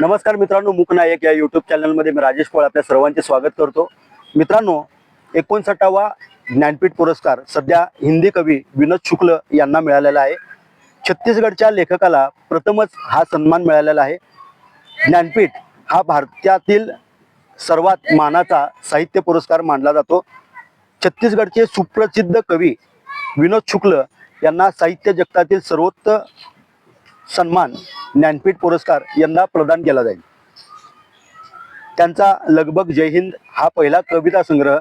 नमस्कार मित्रांनो मुकनायक या युट्यूब चॅनलमध्ये मी राजेश पोळ आपल्या सर्वांचे स्वागत करतो. मित्रांनो एकोणसाठावा ज्ञानपीठ पुरस्कार सध्या हिंदी कवी विनोद शुक्ल यांना मिळालेला आहे. छत्तीसगडच्या लेखकाला प्रथमच हा सन्मान मिळालेला आहे. ज्ञानपीठ हा भारतातील सर्वात मानाचा साहित्य पुरस्कार मानला जातो. छत्तीसगडचे सुप्रसिद्ध कवी विनोद शुक्ल यांना साहित्य जगतातील सर्वोत्तम सन्मान ज्ञानपीठ पुरस्कार यंदा प्रदान केला जाईल. त्यांचा लगबग जय हिंद हा पहिला कविता संग्रह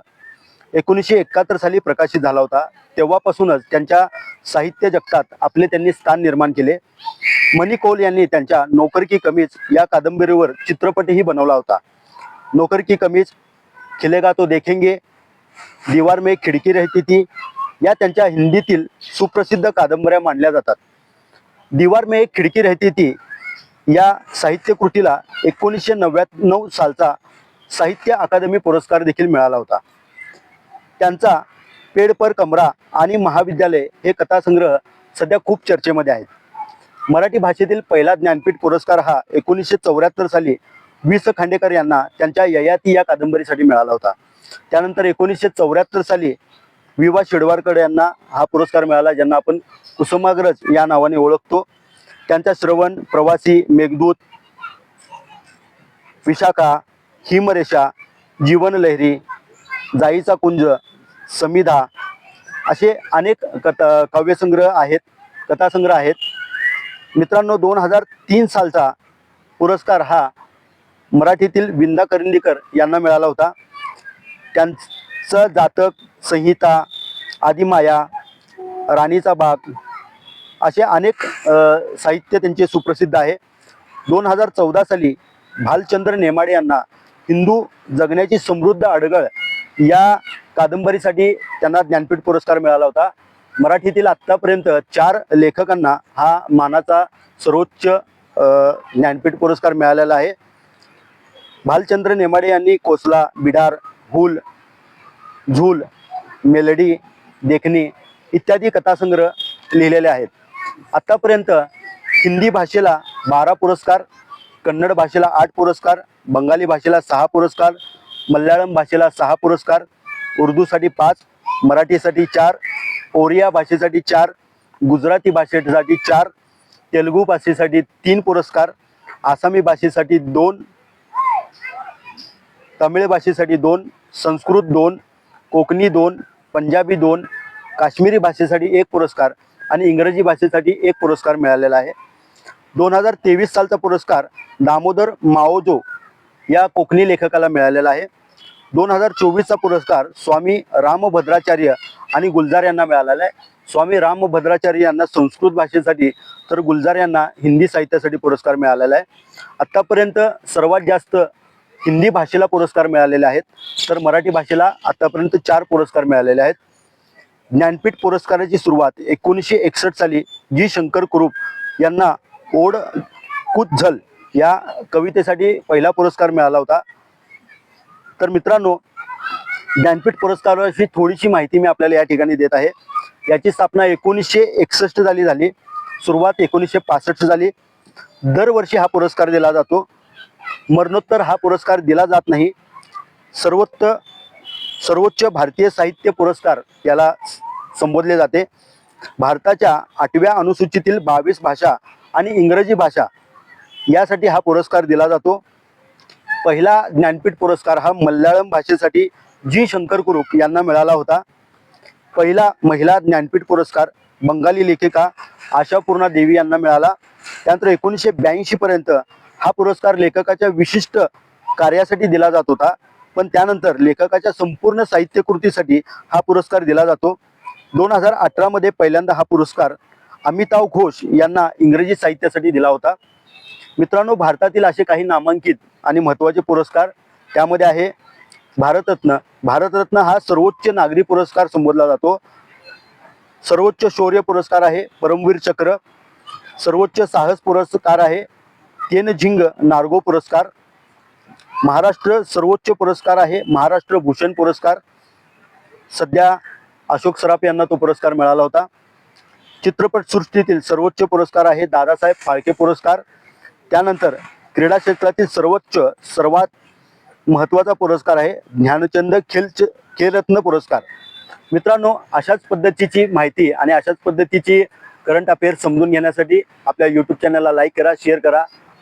एकोणीसशे एकाहत्तर साली प्रकाशित झाला होता. तेव्हापासूनच त्यांच्या साहित्य जगतात आपले त्यांनी स्थान निर्माण केले. मनी कौल यांनी त्यांच्या नोकर की कमीज या कादंबरीवर चित्रपटही बनवला होता. नोकर की कमीज खिलेगा तो देखेंगे दीवार में खिडकी रहती ती या त्यांच्या हिंदीतील सुप्रसिद्ध कादंबऱ्या मानल्या जातात. दीवार में एक खिडकी रहती थी। या साहित्य कृतीला एकोणीसशे नव्याण्णव सालचा साहित्य अकादमी पुरस्कार देखील मिळाला होता. त्यांचा पेड पर कमरा आणि महाविद्यालय हे कथासंग्रह सध्या खूप चर्चेमध्ये आहेत. मराठी भाषेतील पहिला ज्ञानपीठ पुरस्कार हा एकोणीसशे चौऱ्याहत्तर साली वि स खांडेकर यांना त्यांच्या ययाती या कादंबरीसाठी मिळाला होता. त्यानंतर एकोणीसशे चौऱ्याहत्तर साली विवा शिडवारकर यांना हा पुरस्कार मिळाला ज्यांना आपण कुसुमाग्रज या नावाने ओळखतो. त्यांचा श्रवण प्रवासी मेघदूत विशाखा हिमरेषा जीवनलहरी जाईचा कुंज समिधा असे अनेक कथा काव्यसंग्रह आहेत कथासंग्रह आहेत. मित्रांनो दोन हजार तीन सालचा पुरस्कार हा मराठीतील विंदा करंदीकर यांना मिळाला होता. त्यां च जातक संहिता आदिमाया राणीचा बाग असे अनेक साहित्य त्यांचे सुप्रसिद्ध आहे. दोन हजार चौदा साली भालचंद्र नेमाडे यांना हिंदू जगण्याची समृद्ध अडगळ या कादंबरीसाठी त्यांना ज्ञानपीठ पुरस्कार मिळाला होता. मराठीतील आत्तापर्यंत चार लेखकांना हा मानाचा सर्वोच्च ज्ञानपीठ पुरस्कार मिळालेला आहे. भालचंद्र नेमाडे यांनी कोसला बिडार हुल झूल मेलडी देखणी इत्यादी कथासंग्रह लिहिलेले आहेत. आत्तापर्यंत हिंदी भाषेला बारा पुरस्कार कन्नड भाषेला आठ पुरस्कार बंगाली भाषेला सहा पुरस्कार मल्याळम भाषेला सहा पुरस्कार उर्दूसाठी पाच मराठीसाठी चार ओरिया भाषेसाठी चार गुजराती भाषेसाठी चार तेलुगू भाषेसाठी तीन पुरस्कार आसामी भाषेसाठी दोन तमिळ भाषेसाठी दोन संस्कृत दोन कोकणी दोन पंजाबी दोन काश्मीरी भाषेसाठी एक पुरस्कार आणि इंग्रजी भाषेसाठी एक पुरस्कार मिळालेला आहे. दोन हजार तेवीस सालचा पुरस्कार दामोदर माओजो या कोकणी लेखकाला मिळालेला आहे. दोन हजार चोवीसचा पुरस्कार स्वामी रामभद्राचार्य आणि गुलजार यांना मिळालेला आहे. स्वामी रामभद्राचार्य यांना संस्कृत भाषेसाठी तर गुलजार यांना हिंदी साहित्यासाठी पुरस्कार मिळालेला आहे. आत्तापर्यंत सर्वात जास्त हिंदी भाषेला पुरस्कार मिळालेले आहेत. तर मराठी भाषेला आतापर्यंत चार पुरस्कार मिळालेले आहेत. ज्ञानपीठ पुरस्काराची सुरुवात एकोणीसशे एकसष्ट साली जी शंकर कुरूप यांना ओढ कुझल या कवितेसाठी पहिला पुरस्कार मिळाला होता. तर मित्रांनो ज्ञानपीठ पुरस्काराची थोडीशी माहिती मी आपल्याला या ठिकाणी देत आहे. याची स्थापना एकोणीसशे एकसष्ट साली झाली. सुरुवात एकोणीसशे पासष्ट झाली दरवर्षी हा पुरस्कार दिला जातो. मरणोत्तर हा पुरस्कार दिला जात नाही. सर्वोत्त सर्वोच्च भारतीय साहित्य पुरस्कार याला संबोधले जाते. भारताच्या आठव्या अनुसूचीतील बावीस भाषा आणि इंग्रजी भाषा यासाठी हा पुरस्कार दिला जातो. पहिला ज्ञानपीठ पुरस्कार हा मल्याळम भाषेसाठी जी शंकर कुरुप यांना मिळाला होता. पहिला महिला ज्ञानपीठ पुरस्कार बंगाली लेखिका आशापूर्णा देवी यांना मिळाला. त्यानंतर एकोणीसशे ब्याऐंशी पर्यंत हा पुरस्कार लेखकाच्या विशिष्ट कार्यासाठी दिला जात होता. पण त्यानंतर लेखकाच्या संपूर्ण साहित्य कृतीसाठी हा पुरस्कार दिला जातो. दोन हजार अठरामध्ये पहिल्यांदा हा पुरस्कार अमिताभ घोष यांना इंग्रजी साहित्यासाठी दिला होता. मित्रांनो भारतातील असे काही नामांकित आणि महत्त्वाचे पुरस्कार त्यामध्ये आहे. भारतरत्न. भारतरत्न हा सर्वोच्च नागरी पुरस्कार संबोधला जातो. सर्वोच्च शौर्य पुरस्कार आहे. परमवीर चक्र. सर्वोच्च साहस पुरस्कार आहे. तेन झिंग नार्गो पुरस्कार. महाराष्ट्र सर्वोच्च पुरस्कार आहे. महाराष्ट्र भूषण पुरस्कार. सध्या अशोक सराफ यांना तो पुरस्कार मिळाला होता. चित्रपट सृष्टीतील सर्वोच्च पुरस्कार आहे. दादासाहेब फाळके पुरस्कार. त्यानंतर क्रीडा क्षेत्रातील सर्वोच्च सर्वात महत्त्वाचा पुरस्कार आहे. ज्ञानचंद खेल खेलरत्न पुरस्कार. मित्रांनो अशाच पद्धतीची माहिती आणि अशाच पद्धतीची करंट अफेअर्स समजून घेण्यासाठी आपल्या यूट्यूब चॅनलला लाईक करा शेअर करा.